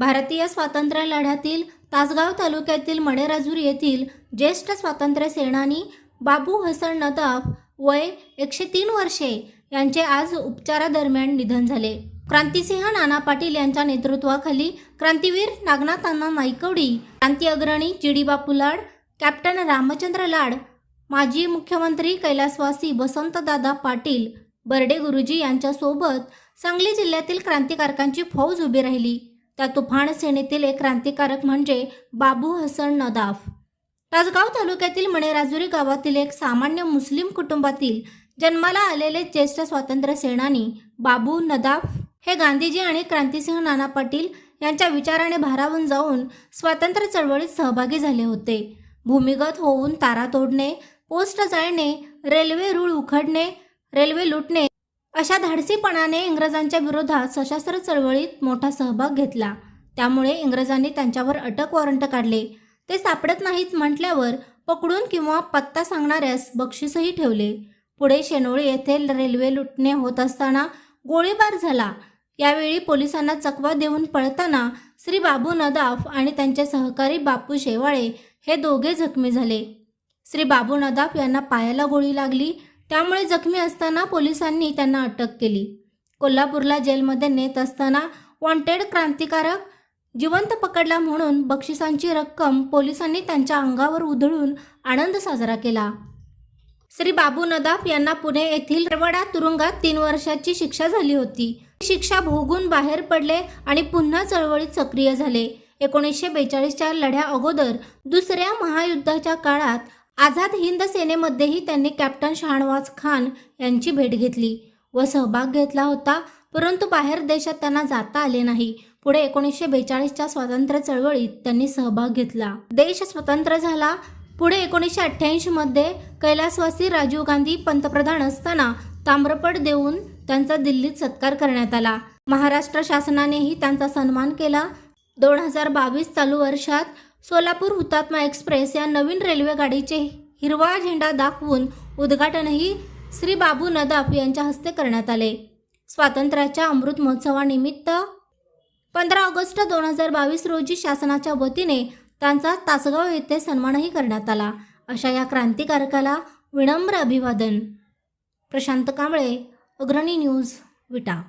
भारतीय स्वातंत्र्य लढ्यातील तासगाव तालुक्यातील मणेराजूर येथील ज्येष्ठ स्वातंत्र्य सेनानी बाबू हसन नदाफ वय एकशे तीन वर्षे यांचे आज उपचारादरम्यान निधन झाले. क्रांतिसिंह नाना पाटील यांच्या नेतृत्वाखाली क्रांतीवीर नागनाथांना नाईकवडी क्रांती अग्रणी जिडीबापू लाड कॅप्टन रामचंद्र लाड माजी मुख्यमंत्री कैलासवासी वसंतदादा पाटील बर्डे गुरुजी यांच्यासोबत सांगली जिल्ह्यातील क्रांतिकारकांची फौज उभी राहिली. त्या तुफान सेनेतील एक क्रांतिकारक म्हणजे बाबू हसन नदाफ. तासगाव तालुक्यातील मणेराजुरी गावातील एक सामान्य मुस्लिम कुटुंबातील जन्माला आलेले ज्येष्ठ स्वातंत्र्य सेनानी बाबू नदाफ हे गांधीजी आणि क्रांतिसिंह नाना पाटील यांच्या विचाराने भारावून जाऊन स्वातंत्र्य चळवळीत सहभागी झाले होते. भूमिगत होऊन तारा तोडणे पोस्ट जाळणे रेल्वे रूळ उखडणे रेल्वे लुटणे अशा धाडसीपणाने इंग्रजांच्या विरोधात सशस्त्र चळवळीत मोठा सहभाग घेतला. त्यामुळे इंग्रजांनी त्यांच्यावर अटक वॉरंट काढले. ते सापडत नाहीत म्हटल्यावर पकडून किंवा पत्ता सांगणाऱ्यास बक्षीसही ठेवले. पुढे शेनोळी येथे रेल्वे लुटणे होत असताना गोळीबार झाला. यावेळी पोलिसांना चकवा देऊन पळताना श्री बाबू नदाफ आणि त्यांचे सहकारी बापू शेवाळे हे दोघे जखमी झाले. श्री बाबू नदाफ यांना पायाला गोळी लागली. त्यामुळे जखमी असताना पोलिसांनी त्यांना अटक केली. कोल्हापूरला जेलमध्ये नेत असताना वॉन्टेड क्रांतिकारक जिवंत पकडला म्हणून बक्षिसांची रक्कम पोलिसांनी त्यांच्या अंगावर उधळून आनंद साजरा केला. श्री बाबू नदाफ यांना पुणे येथील रेवाडा तुरुंगात तीन वर्षाची शिक्षा झाली होती. शिक्षा भोगून बाहेर पडले आणि पुन्हा चळवळीत सक्रिय झाले. एकोणीसशे बेचाळीसच्या लढ्या अगोदर दुसऱ्या महायुद्धाच्या काळात आझाद हिंद सेनेमध्येही त्यांनी कॅप्टन शहानवाज खान यांची भेट घेतली व सहभाग घेतला होता परंतु बाहेर देशात त्यांना जाता आले नाही. पुढे एकोणीसशे बेचाळीसच्या स्वातंत्र्य चळवळीत त्यांनी सहभाग घेतला. देश स्वतंत्र झाला. पुढे एकोणीसशे अठ्ठ्याऐंशीमध्ये कैलासवासी राजीव गांधी पंतप्रधान असताना ताम्रपट देऊन त्यांचा दिल्लीत सत्कार करण्यात आला. महाराष्ट्र शासनानेही त्यांचा सन्मान केला. दोन हजार बावीस चालू वर्षात सोलापूर हुतात्मा एक्सप्रेस या नवीन रेल्वे गाडीचे हिरवा झेंडा दाखवून उद्घाटनही श्री बाबू नदाफ यांच्या हस्ते करण्यात आले. स्वातंत्र्याच्या अमृत महोत्सवानिमित्त पंधरा ऑगस्ट दोन हजार बावीस रोजी शासनाच्या वतीने त्यांचा तासगाव येथे सन्मानही करण्यात आला. अशा या क्रांतिकारकाला विनम्र अभिवादन. प्रशांत कांबळे अग्रणी न्यूज विटा.